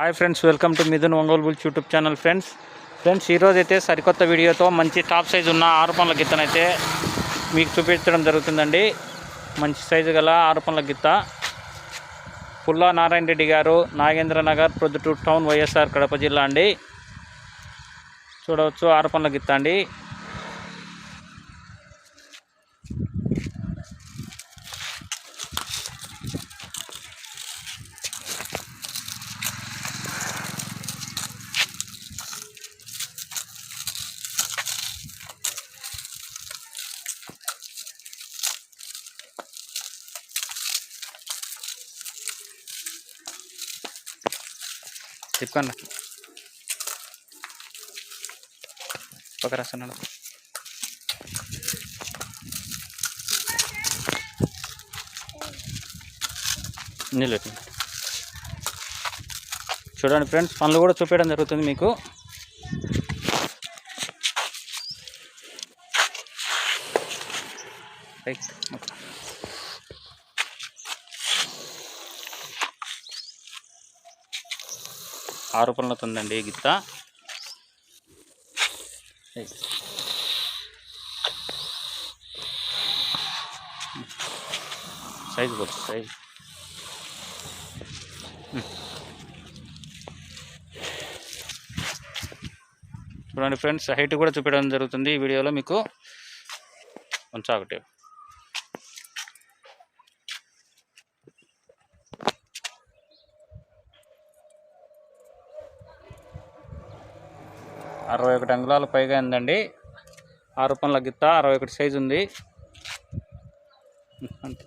Hi friends welcome to Mithun Ongole bulls YouTube channel friends friends ఈరోజు అయితే సరికొత్త వీడియోతో మంచి టాప్ సైజు ఉన్న ఆరు పనుల గిత్తనైతే మీకు చూపించడం జరుగుతుందండి. మంచి సైజు గల ఆరు పనుల గిత్త. పుల్లా నారాయణ రెడ్డి గారు నాగేంద్ర నగర్ ప్రొద్దుటూరు టౌన్ వైఎస్ఆర్ కడప జిల్లా అండి. చూడవచ్చు ఆరు పనుల గిత్త అండి. తిప్పుకోండి. ఒక రాస్తున్నాడు. నీళ్ళు చూడండి ఫ్రెండ్స్ పనులు కూడా చూపించడం జరుగుతుంది మీకు. రైట్ ఆరోపణలతో ఉందండి ఈ గిత్త. సైజ్ సైజు కొట్టు సైజు. చూడండి ఫ్రెండ్స్ హైట్ కూడా చూపించడం జరుగుతుంది ఈ వీడియోలో మీకు. కొంచెం ఒకటి అరవై ఒకటి అంగుళాలు పైగా ఉందండి ఆరు పనుల గిత్త అరవై ఒకటి సైజు ఉంది అంతే.